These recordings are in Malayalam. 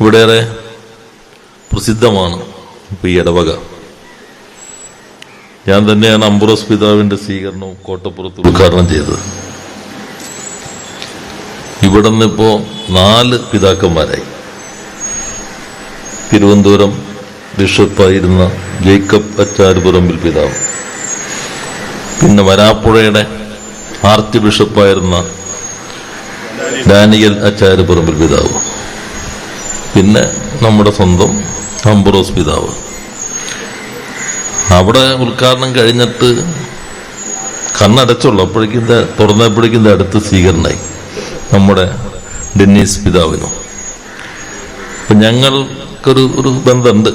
ഇവിടെയേറെ പ്രസിദ്ധമാണ് ഈ ഇടവക. ഞാൻ തന്നെയാണ് അംബുറോസ് പിതാവിന്റെ സ്വീകരണവും കോട്ടപ്പുറത്ത് ഉദ്ഘാടനം ചെയ്തത്. ഇവിടെ നിന്നിപ്പോ നാല് പിതാക്കന്മാരായി. തിരുവനന്തപുരം ബിഷപ്പായിരുന്ന ജേക്കബ് അച്ചാരുപുറമ്പിൽ പിതാവ്. പിന്നെ വരാപ്പുഴയുടെ ആർച്ച് ബിഷപ്പായിരുന്ന ഡാനിയൽ അച്ചാരുപുറമ്പിൽ പിതാവ്. പിന്നെ നമ്മുടെ സ്വന്തം അംബുറോസ് പിതാവ്. അവിടെ ഉദ്ഘാടനം കഴിഞ്ഞിട്ട് കണ്ണടച്ചുള്ളൂ അപ്പോഴേക്കും തുറന്നപ്പോഴേക്കും അടുത്ത് സ്വീകരണമായി. നമ്മുടെ ഡെന്നീസ് പിതാവിനും. അപ്പൊ ഞങ്ങൾക്കൊരു ഒരു ബന്ധമുണ്ട്.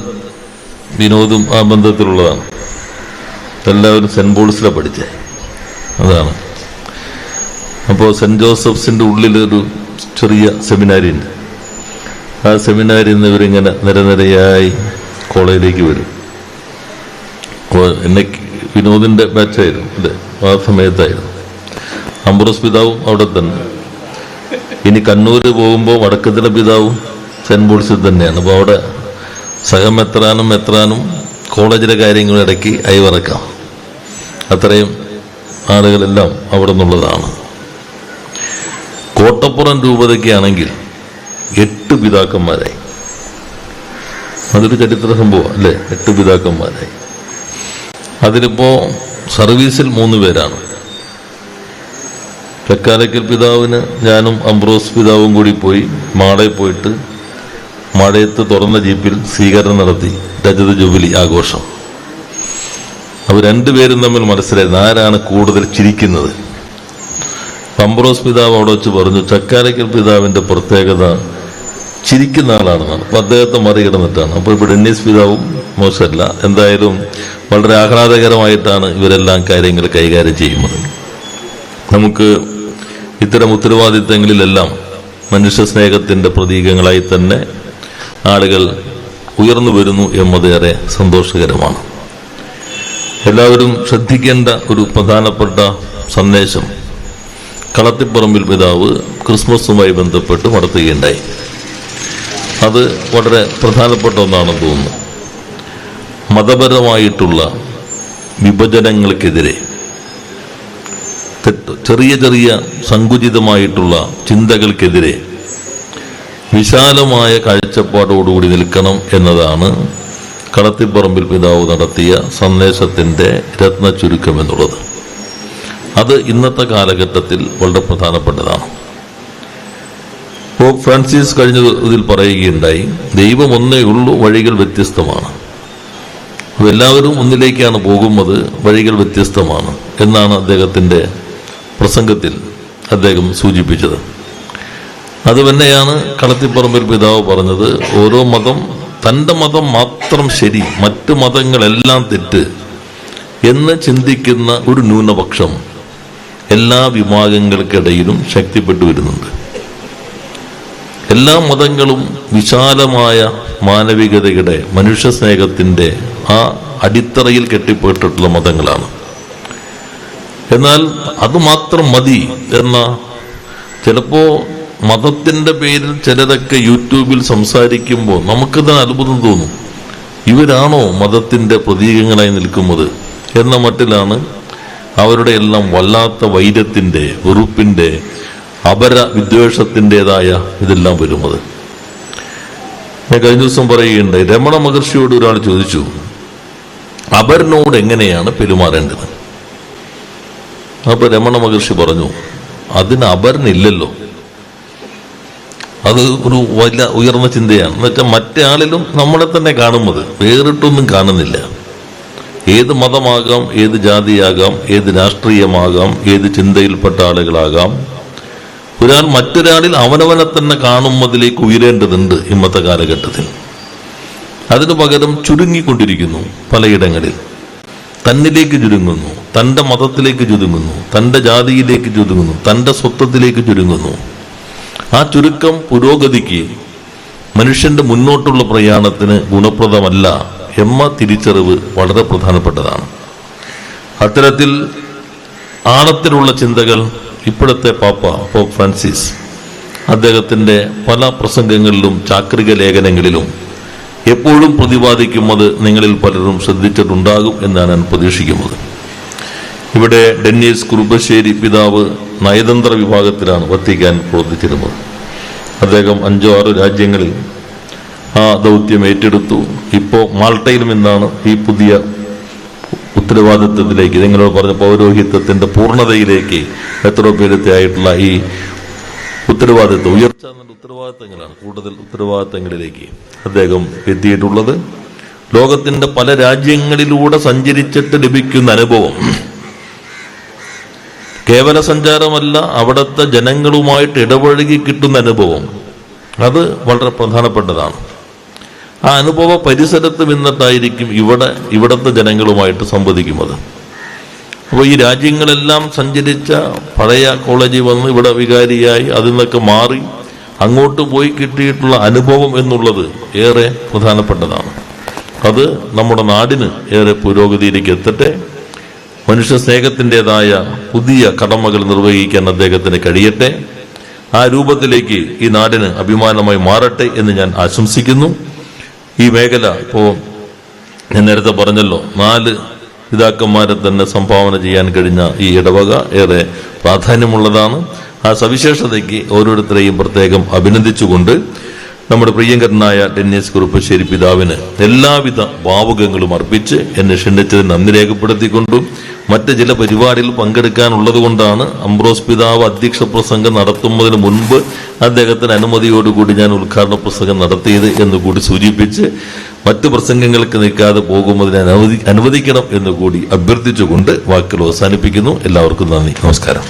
വിനോദും ആ ബന്ധത്തിലുള്ളതാണ്. എല്ലാവരും സെന്റ് പോൾസിലെ പഠിച്ചേ. അതാണ്. അപ്പോൾ സെന്റ് ജോസഫ്സിന്റെ ഉള്ളിലൊരു ചെറിയ സെമിനാരി ഉണ്ട് ആ സെമിനാരിൽ നിന്ന് ഇവരിങ്ങനെ നിരനിരയായി കോളേജിലേക്ക് വരും. എന്നെ വിനോദിന്റെ ബാച്ചായിരുന്നു അല്ലേ ആ സമയത്തായിരുന്നു. അംബുറസ് പിതാവും അവിടെ തന്നെ. ഇനി കണ്ണൂർ പോകുമ്പോൾ വടക്കത്തിലെ പിതാവും സെന്റ് പോൾസിൽ തന്നെയാണ്. അപ്പോൾ അവിടെ സഹമെത്രാനും എത്രാനും കോളേജിലെ കാര്യങ്ങൾ ഇടയ്ക്ക് അയവിറക്കാം. അത്രയും ആളുകളെല്ലാം അവിടെ നിന്നുള്ളതാണ്. കോട്ടപ്പുറം രൂപതയ്ക്കാണെങ്കിൽ എട്ട് പിതാക്കന്മാരായി. അതൊരു ചരിത്ര സംഭവം അല്ലേ? എട്ട് പിതാക്കന്മാരായി. അതിലിപ്പോ സർവീസിൽ മൂന്ന് പേരാണ്. തെക്കാലയ്ക്കൽ പിതാവിന് ഞാനും അംബ്രോസ് പിതാവും കൂടി പോയി മാളെ പോയിട്ട് മഴയത്ത് തുറന്ന ജീപ്പിൽ സ്വീകരണം നടത്തി. രജത ജൂബിലി ആഘോഷം. അവർ രണ്ടുപേരും തമ്മിൽ മനസ്സിലായിരുന്നു ആരാണ് കൂടുതൽ ചിരിക്കുന്നത്. അംബ്രോസ് പിതാവ് അവിടെ വെച്ച് പറഞ്ഞു ചക്കാലക്കൽ പിതാവിന്റെ പ്രത്യേകത ചിരിക്കുന്ന ആളാണെന്നാണ് അപ്പോൾ അദ്ദേഹത്തെ മറികടന്നിട്ടാണ്. അപ്പോൾ ഇപ്പോൾ ഡെന്നീസ് പിതാവും മോശമല്ല. എന്തായാലും വളരെ ആഹ്ലാദകരമായിട്ടാണ് ഇവരെല്ലാം കാര്യങ്ങൾ കൈകാര്യം ചെയ്യുന്നത്. നമുക്ക് ഇത്തരം ഉത്തരവാദിത്തങ്ങളിലെല്ലാം മനുഷ്യ സ്നേഹത്തിന്റെ പ്രതീകങ്ങളായി തന്നെ ആളുകൾ ഉയർന്നു വരുന്നു എന്നതേറെ സന്തോഷകരമാണ്. എല്ലാവരും ശ്രദ്ധിക്കേണ്ട ഒരു പ്രധാനപ്പെട്ട സന്ദേശം. കളത്തിപ്പറമ്പിൽ പിതാവ് ക്രിസ്മസുമായി ബന്ധപ്പെട്ട് നടത്തുകയുണ്ടായി അത് വളരെ പ്രധാനപ്പെട്ട ഒന്നാണെന്ന് തോന്നുന്നു. മതപരമായിട്ടുള്ള വിഭജനങ്ങൾക്കെതിരെ ചെറിയ ചെറിയ സങ്കുചിതമായിട്ടുള്ള ചിന്തകൾക്കെതിരെ വിശാലമായ കാഴ്ചപ്പാടോടുകൂടി നിൽക്കണം എന്നതാണ് കളത്തിപ്പറമ്പിൽ പിതാവ് നടത്തിയ സന്ദേശത്തിന്റെ രത്ന ചുരുക്കം എന്നുള്ളത്. അത് ഇന്നത്തെ കാലഘട്ടത്തിൽ വളരെ പ്രധാനപ്പെട്ടതാണ്. പോപ്പ് ഫ്രാൻസിസ് കഴിഞ്ഞ ഇതിൽ പറയുകയുണ്ടായി ദൈവം ഒന്നേ ഉള്ളൂ വഴികൾ വ്യത്യസ്തമാണ്. എല്ലാവരും ഒന്നിലേക്കാണ് പോകുന്നത് വഴികൾ വ്യത്യസ്തമാണ് എന്നാണ് അദ്ദേഹത്തിന്റെ പ്രസംഗത്തിൽ അദ്ദേഹം സൂചിപ്പിച്ചത്. അത് തന്നെയാണ് കളത്തിപ്പറമ്പിൽ പിതാവ് പറഞ്ഞത് ഓരോ മതം തന്റെ മതം മാത്രം ശരി മറ്റു മതങ്ങളെല്ലാം തെറ്റ് എന്ന് ചിന്തിക്കുന്ന ഒരു ന്യൂനപക്ഷം എല്ലാ വിഭാഗങ്ങൾക്കിടയിലും ശക്തിപ്പെട്ടു വരുന്നുണ്ട്. എല്ലാ മതങ്ങളും വിശാലമായ മാനവികതയുടെ മനുഷ്യ സ്നേഹത്തിന്റെ ആ അടിത്തറയിൽ കെട്ടിപ്പോയിട്ടുള്ള മതങ്ങളാണ്. എന്നാൽ അത് മാത്രം മതി എന്ന ചിലപ്പോ മതത്തിന്റെ പേരിൽ ചിലരൊക്കെ യൂട്യൂബിൽ സംസാരിക്കുമ്പോൾ നമുക്ക് തന്നെ അത്ഭുതം തോന്നും. ഇവരാണോ മതത്തിന്റെ പ്രതീകങ്ങളായി നിൽക്കുന്നത് എന്ന മട്ടിലാണ് അവരുടെ എല്ലാം വല്ലാത്ത വൈരത്തിന്റെ വെറുപ്പിന്റെ അപര വിദ്വേഷത്തിന്റെതായ ഇതെല്ലാം വരുന്നത്. ഞാൻ കഴിഞ്ഞ ദിവസം പറയുകയുണ്ടായി രമണ മഹർഷിയോട് ഒരാൾ ചോദിച്ചു അപരനോട് എങ്ങനെയാണ് പെരുമാറേണ്ടത്? അപ്പൊ രമണ മഹർഷി പറഞ്ഞു അതിന് അപരനില്ലല്ലോ. അത് ഒരു വലിയ ഉയർന്ന ചിന്തയാണ്. എന്നുവെച്ചാൽ മറ്റേ ആളിലും നമ്മളെ തന്നെ കാണുന്നത് വേറിട്ടൊന്നും കാണുന്നില്ല. ഏത് മതമാകാം ഏത് ജാതിയാകാം ഏത് രാഷ്ട്രീയമാകാം ഏത് ചിന്തയിൽപ്പെട്ട ആളുകളാകാം ഒരാൾ മറ്റൊരാളിൽ അവനവനെ തന്നെ കാണുന്നതിലേക്ക് ഉയരേണ്ടതുണ്ട് ഇന്നത്തെ കാലഘട്ടത്തിൽ. അതിനു പകരം ചുരുങ്ങിക്കൊണ്ടിരിക്കുന്നു പലയിടങ്ങളിൽ. തന്നിലേക്ക് ചുരുങ്ങുന്നു തന്റെ മതത്തിലേക്ക് ചുരുങ്ങുന്നു തന്റെ ജാതിയിലേക്ക് ചുരുങ്ങുന്നു തന്റെ സ്വത്വത്തിലേക്ക് ചുരുങ്ങുന്നു. ആ ചുരുക്കം പുരോഗതിക്ക് മനുഷ്യന്റെ മുന്നോട്ടുള്ള പ്രയാണത്തിന് ഗുണപ്രദമല്ല എമ്മ തിരിച്ചറിവ് വളരെ പ്രധാനപ്പെട്ടതാണ്. അത്തരത്തിൽ ആഴത്തിലുള്ള ചിന്തകൾ ഇപ്പോഴത്തെ പാപ്പ പോപ്പ് ഫ്രാൻസിസ് അദ്ദേഹത്തിന്റെ പല പ്രസംഗങ്ങളിലും ചാക്രിക ലേഖനങ്ങളിലും എപ്പോഴും പ്രതിപാദിക്കുന്നത് നിങ്ങളിൽ പലരും ശ്രദ്ധിച്ചിട്ടുണ്ടാകും എന്നാണ് ഞാൻ പ്രതീക്ഷിക്കുന്നത്. ഇവിടെ ഡെന്നീസ് കുറുബശ്ശേരി പിതാവ് നയതന്ത്ര വിഭാഗത്തിലാണ് വത്തിക്കാൻ പ്രവർത്തിച്ചിരുന്നത്. അദ്ദേഹം അഞ്ചോ ആറ് രാജ്യങ്ങളിൽ ആ ദൗത്യം ഏറ്റെടുത്തു. ഇപ്പോൾ മാൾട്ടയിലും എന്നാണ് ഈ പുതിയ ഉത്തരവാദിത്വത്തിലേക്ക് നിങ്ങളോട് പറഞ്ഞ പൗരോഹിത്വത്തിന്റെ പൂർണതയിലേക്ക് എത്ര പേരത്തെയായിട്ടുള്ള ഈ ഉത്തരവാദിത്വം ഉയർച്ച ഉത്തരവാദിത്തങ്ങളാണ് കൂടുതൽ ഉത്തരവാദിത്തങ്ങളിലേക്ക് അദ്ദേഹം എത്തിയിട്ടുള്ളത്. ലോകത്തിന്റെ പല രാജ്യങ്ങളിലൂടെ സഞ്ചരിച്ചിട്ട് ലഭിക്കുന്ന അനുഭവം കേവല സഞ്ചാരമല്ല അവിടുത്തെ ജനങ്ങളുമായിട്ട് ഇടപഴകി കിട്ടുന്ന അനുഭവം അത് വളരെ പ്രധാനപ്പെട്ടതാണ്. ആ അനുഭവ പരിസരത്ത് നിന്നിട്ടായിരിക്കും ഇവിടെ ഇവിടുത്തെ ജനങ്ങളുമായിട്ട് സംവദിക്കുന്നത്. അപ്പോൾ ഈ രാജ്യങ്ങളെല്ലാം സഞ്ചരിച്ച പഴയ കോളേജിൽ വന്ന് ഇവിടെ വികാരിയായി അതിൽ നിന്നൊക്കെ മാറി അങ്ങോട്ട് പോയി കിട്ടിയിട്ടുള്ള അനുഭവം എന്നുള്ളത് ഏറെ പ്രധാനപ്പെട്ടതാണ്. അത് നമ്മുടെ നാടിന് ഏറെ പുരോഗതിയിലേക്ക് എത്തട്ടെ. മനുഷ്യ സ്നേഹത്തിന്റെതായ പുതിയ കടമകൾ നിർവഹിക്കാൻ അദ്ദേഹത്തിന് കഴിയട്ടെ. ആ രൂപത്തിലേക്ക് ഈ നാടിന് അഭിമാനമായി മാറട്ടെ എന്ന് ഞാൻ ആശംസിക്കുന്നു. ഈ മേഖല ഇപ്പോൾ ഞാൻ നേരത്തെ പറഞ്ഞല്ലോ നാല് പിതാക്കന്മാരെ തന്നെ സംഭാവന ചെയ്യാൻ കഴിഞ്ഞ ഈ ഇടവക ഏറെ പ്രാധാന്യമുള്ളതാണ്. ആ സവിശേഷതയ്ക്ക് ഓരോരുത്തരെയും പ്രത്യേകം അഭിനന്ദിച്ചുകൊണ്ട് നമ്മുടെ പ്രിയങ്കരനായ ടെന്നീസ് കുറുപ്പശ്ശേരി പിതാവിന് എല്ലാവിധ ഭാവുകങ്ങളും അർപ്പിച്ച് എന്നെ ക്ഷണിച്ചതിന് നന്ദി രേഖപ്പെടുത്തിക്കൊണ്ടും മറ്റ് ചില പരിപാടിയിൽ പങ്കെടുക്കാനുള്ളത് കൊണ്ടാണ് അംബ്രോസ് പിതാവ് അധ്യക്ഷ പ്രസംഗം നടത്തുന്നതിന് മുൻപ് അദ്ദേഹത്തിന് അനുമതിയോടുകൂടി ഞാൻ ഉദ്ഘാടന പ്രസംഗം നടത്തിയത് എന്ന് കൂടി സൂചിപ്പിച്ച് മറ്റ് പ്രസംഗങ്ങൾക്ക് നിൽക്കാതെ പോകുന്നതിന് അനുവദി അനുവദിക്കണം എന്ന് കൂടി അഭ്യർത്ഥിച്ചുകൊണ്ട് വാക്കുകൾ അവസാനിപ്പിക്കുന്നു. എല്ലാവർക്കും നന്ദി. നമസ്കാരം.